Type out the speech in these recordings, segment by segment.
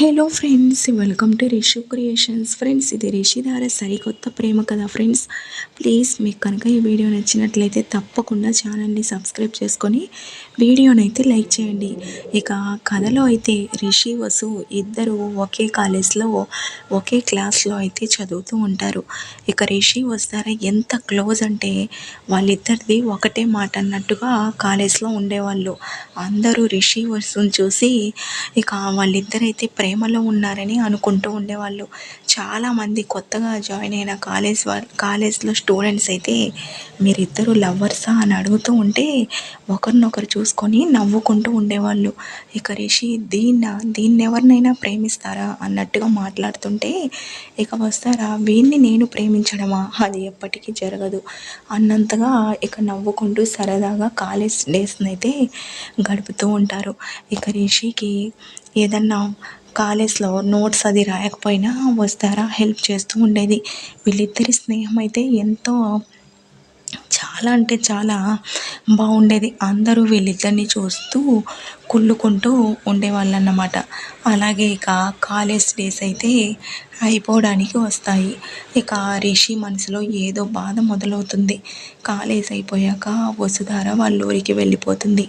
Hello friends welcome to Rishu creations. Friends ఇది రిషిధార సరికొత్త ప్రేమ కదా ఫ్రెండ్స్ ప్లీజ్ మీకు కనుక ఈ వీడియో నచ్చినట్లయితే తప్పకుండా ఛానల్ని సబ్స్క్రైబ్ చేసుకొని వీడియోనైతే లైక్ చేయండి. ఇక కథలో అయితే రిషి వసు ఇద్దరు ఒకే కాలేజ్లో ఒకే క్లాస్లో అయితే చదువుతూ ఉంటారు. ఇక రిషి వస్తారా ఎంత క్లోజ్ అంటే వాళ్ళిద్దరిది ఒకటే మాట అన్నట్టుగా కాలేజ్లో ఉండేవాళ్ళు. అందరూ రిషి వసుని చూసి ఇక వాళ్ళిద్దరైతే ప్రేమలో ఉన్నారని అనుకుంటూ ఉండేవాళ్ళు. చాలామంది కొత్తగా జాయిన్ అయిన కాలేజ్ వాళ్ళ కాలేజ్లో స్టూడెంట్స్ అయితే మీరిద్దరు లవ్వర్సా అని అడుగుతూ ఉంటే ఒకరినొకరు చూసుకొని నవ్వుకుంటూ ఉండేవాళ్ళు. ఇక రిషి దీన్న దీన్ని ఎవరినైనా ప్రేమిస్తారా అన్నట్టుగా మాట్లాడుతుంటే ఇక వస్తారా? వీన్ని నేను ప్రేమించడమా? అది ఎప్పటికీ జరగదు. అన్నంతగా ఇక నవ్వుకుంటూ సరదాగా కాలేజ్ డేస్ని అయితే గడుపుతూ ఉంటారు. ఇక రిషికి ఏదన్నా కాలేజ్లో నోట్స్ అది రాయకపోయినా వస్తారా? హెల్ప్ చేస్తూ ఉండేది. వీళ్ళిద్దరి స్నేహం అయితే ఎంతో చాలా అంటే చాలా బాగుండేది. అందరూ వీళ్ళిద్దరిని చూస్తూ కుళ్ళుకుంటూ ఉండేవాళ్ళు అన్నమాట అలాగే ఇక కాలేజ్ డేస్ అయితే అయిపోవడానికి వస్తాయి. ఇక రిషి మనసులో ఏదో బాధ మొదలవుతుంది. కాలేజ్ అయిపోయాక వసుధార వాళ్ళ ఊరికి వెళ్ళిపోతుంది.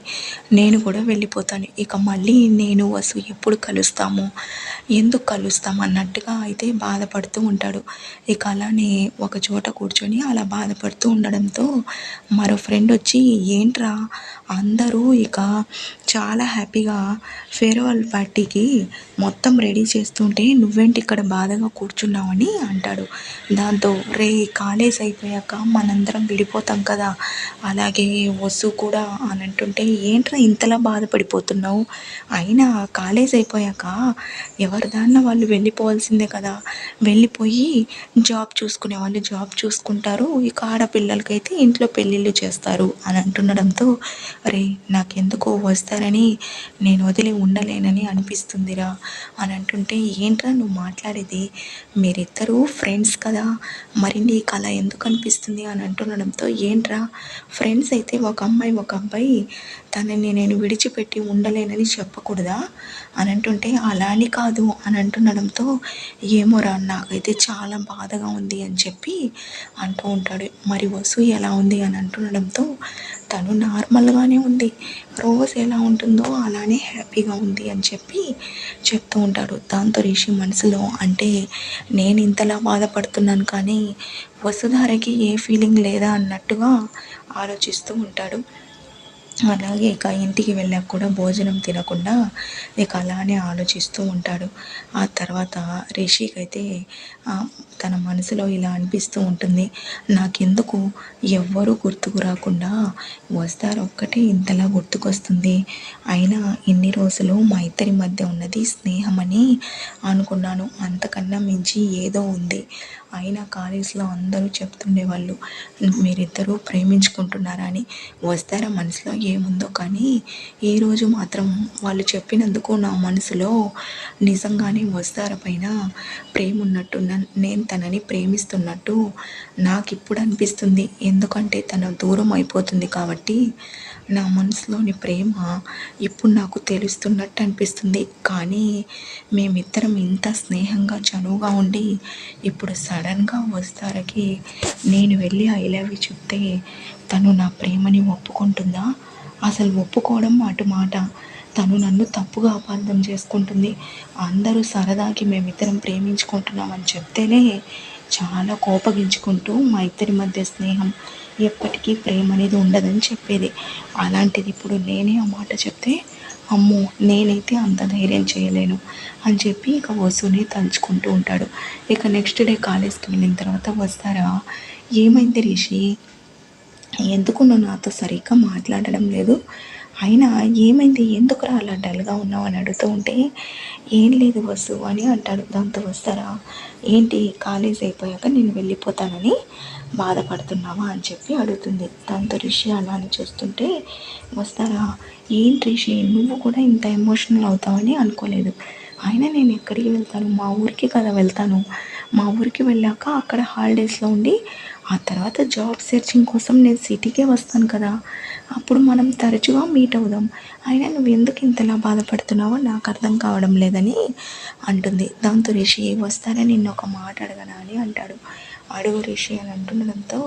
నేను కూడా వెళ్ళిపోతాను. ఇక మళ్ళీ నేను వసు ఎప్పుడు కలుస్తాము? ఎందుకు కలుస్తాం అన్నట్టుగా అయితే బాధపడుతూ ఉంటాడు. ఇక అలానే ఒక చోట కూర్చొని అలా బాధపడుతూ ఉండడంతో మరో ఫ్రెండ్ వచ్చి ఏంట్రా అందరూ ఇక చాలా హ్యాపీగా ఫేర్వెల్ పార్టీకి మొత్తం రెడీ చేస్తుంటే నువ్వేంటి ఇక్కడ బాధగా కూర్చున్నావని అంటాడు. దాంతో రే కాలేజ్ అయిపోయాక మనందరం విడిపోతాం కదా. అలాగే వసు కూడా అని అంటుంటే ఏంట్రా ఇంతలా బాధపడిపోతున్నావు? అయినా కాలేజ్ అయిపోయాక ఎవరిదాన్న వాళ్ళు వెళ్ళిపోవాల్సిందే కదా. వెళ్ళిపోయి జాబ్ చూసుకునే వాళ్ళు జాబ్ చూసుకుంటారు. ఇక ఆడపిల్లలకైతే ఇంట్లో పెళ్ళిళ్ళు చేస్తారు అని అంటుండడంతో అరే నాకెందుకో వస్తారని నేను వదిలి ఉండలేనని అనిపిస్తుందిరా అని అంటుంటే ఏంట్రా నువ్వు మాట్లాడేది? మీరిద్దరూ ఫ్రెండ్స్ కదా మరి నీకు అలా ఎందుకు అనిపిస్తుంది? అని అంటుండడంతో ఏంట్రా ఫ్రెండ్స్ అయితే ఒక అమ్మాయి ఒక అబ్బాయి తనని నేను విడిచిపెట్టి ఉండలేనని చెప్పకూడదా? అని అంటుంటే అలా అని కాదు అని అంటుండడంతో ఏమోరా నాకైతే చాలా బాధగా ఉంది అని చెప్పి అంటూ ఉంటాడు. మరి వసు ఎలా ఉంది? అని అంటుండడంతో తను నార్మల్గానే ఉంది. రోజు ఎలా ఉంటుందో అలానే హ్యాపీగా ఉంది అని చెప్పి చెప్తూ ఉంటాడు. దాంతో రిషి మనసులో అంటే నేను ఇంతలా బాధపడుతున్నాను కానీ వసుధారకి ఏ ఫీలింగ్ లేదా? అన్నట్టుగా ఆలోచిస్తూ ఉంటాడు. అలాగే ఇక ఇంటికి వెళ్ళాక కూడా భోజనం తినకుండా ఇక అలానే ఆలోచిస్తూ ఉంటాడు. ఆ తర్వాత రిషికి అయితే తన మనసులో ఇలా అనిపిస్తూ ఉంటుంది. నాకెందుకు ఎవ్వరూ గుర్తుకు రాకుండా వస్తారు ఒక్కటే ఇంతలా గుర్తుకొస్తుంది. అయినా ఇన్ని రోజులు మా ఇద్దరి మధ్య ఉన్నది స్నేహం అని అనుకున్నాను. అంతకన్నా మించి ఏదో ఉంది. అయినా కాలేజ్లో అందరూ చెప్తుండేవాళ్ళు మీరిద్దరూ ప్రేమించుకుంటున్నారా అని. వస్తారా మనసులో? ఏముందో కానీ ఈ రోజు మాత్రం వాళ్ళు చెప్పినందుకు నా మనసులో నిజంగానే వస్తారా పైన ప్రేమ ఉన్నట్టు నేను తనని ప్రేమిస్తున్నట్టు నాకు ఇప్పుడు అనిపిస్తుంది. ఎందుకంటే తన దూరం అయిపోతుంది కాబట్టి నా మనసులోని ప్రేమ ఇప్పుడు నాకు తెలుస్తున్నట్టు అనిపిస్తుంది. కానీ మేమిద్దరం ఇంత స్నేహంగా చనువుగా ఉండి ఇప్పుడు సడన్గా వస్తారకి నేను వెళ్ళి ఐ లవ్ చెప్తే తను నా ప్రేమని ఒప్పుకుంటుందా? అసలు ఒప్పుకోవడం అటు మాట. తను నన్ను తప్పుగా అపార్థం చేసుకుంటుంది. అందరూ సరదాకి మేమిద్దరం ప్రేమించుకుంటున్నామని చెప్తేనే చాలా కోపగించుకుంటూ మా ఇద్దరి మధ్య స్నేహం ఎప్పటికీ ప్రేమ అనేది ఉండదని చెప్పేది. అలాంటిది ఇప్పుడు నేనే ఆ మాట చెప్తే అమ్మో నేనైతే అంత ధైర్యం చేయలేను అని చెప్పి ఇక వసుని తలుచుకుంటూ ఉంటాడు. ఇక నెక్స్ట్ డే కాలేజ్కి వెళ్ళిన తర్వాత వస్తారా? ఏమైంది రిషి? ఎందుకు నువ్వు నాతో సరిగ్గా మాట్లాడడం లేదు? అయినా ఏమైంది? ఎందుకురా అలా డల్గా ఉన్నావు అని అడుగుతూ ఉంటే ఏం లేదు వసు అని అంటాడు. దాంతో వస్తారా? ఏంటి? కాలేజ్ అయిపోయాక నేను వెళ్ళిపోతానని బాధపడుతున్నావా? అని చెప్పి అడుగుతుంది. దాంతో రిషి అలా అని చూస్తుంటే వస్తారా? ఏంటి రిషి? నువ్వు కూడా ఇంత ఎమోషనల్ అవుతావని అనుకోలేదు. అయినా నేను ఎక్కడికి వెళ్తాను? మా ఊరికి కదా వెళ్తాను. మా ఊరికి వెళ్ళాక అక్కడ హాలిడేస్లో ఉండి ఆ తర్వాత జాబ్ సెర్చింగ్ కోసం నేను సిటీకే వస్తాను కదా. అప్పుడు మనం తరచుగా మీట్ అవుదాం. అయినా నువ్వు ఎందుకు ఇంతలా బాధపడుతున్నావో నాకు అర్థం కావడం లేదని అంటుంది. దాంతో రిషి వస్తారని నిన్న ఒక మాట అడగనా? అని అంటాడు. అడుగు రిషి అని అంటుండడంతో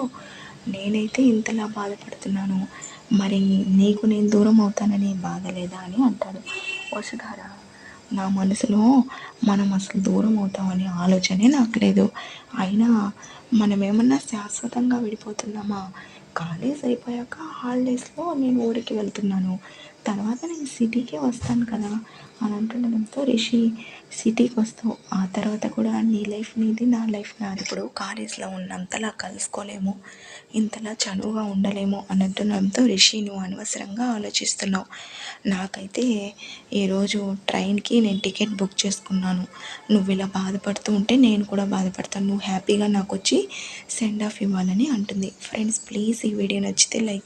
నేనైతే ఇంతలా బాధపడుతున్నాను. మరి నీకు నేను దూరం అవుతానని బాధ లేదా? అని అంటాడు. వసుధారా నా మనసులో మనం అసలు దూరం అవుతామనే ఆలోచనే నాకు లేదు. అయినా మనం ఏమన్నా శాశ్వతంగా విడిపోతున్నామా? కాలేజ్ అయిపోయాక హాలిడేస్లో నేను ఊరికి వెళ్తున్నాను. తర్వాత నేను సిటీకే వస్తాను కదా అని అంటుండడంతో రిషి సిటీకి వస్తావు. ఆ తర్వాత కూడా నీ లైఫ్ నీది నా లైఫ్ నాది. ఇప్పుడు కాలేజ్లో ఉన్నంతలా కలుసుకోలేము. ఇంతలా చనువుగా ఉండలేము అని అంటుండడంతో రిషి నువ్వు అనవసరంగా ఆలోచిస్తున్నావు. నాకైతే ఈరోజు ట్రైన్కి నేను టికెట్ బుక్ చేసుకున్నాను. నువ్వు ఇలా బాధపడుతూ ఉంటే నేను కూడా బాధపడతాను. నువ్వు హ్యాపీగా నాకు వచ్చి సెండ్ ఆఫ్ ఇవ్వాలని అంటుంది. ఫ్రెండ్స్ ప్లీజ్ ఈ వీడియో నచ్చితే లైక్